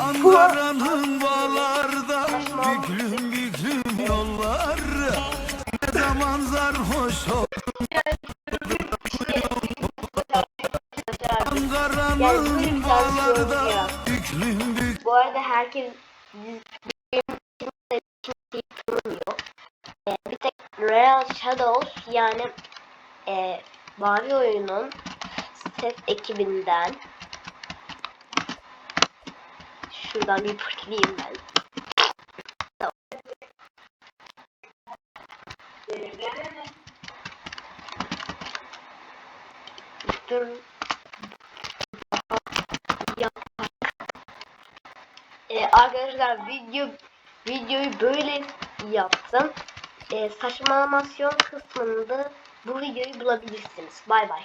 Ankara'nın bağlarda büklüm büklüm yollar. Ne zaman sarhoş ol Ankara'nın bağlarda büklüm büklüm Bu arada herkes bir tek Real Shadows yani e, Mavi Oyun'un ses ekibinden şuradan bir fırçalayayım ben. Dur. Ee, arkadaşlar video videoyu böyle yaptım. Ee, saçmalamasyon kısmında bu videoyu bulabilirsiniz. Bay bay.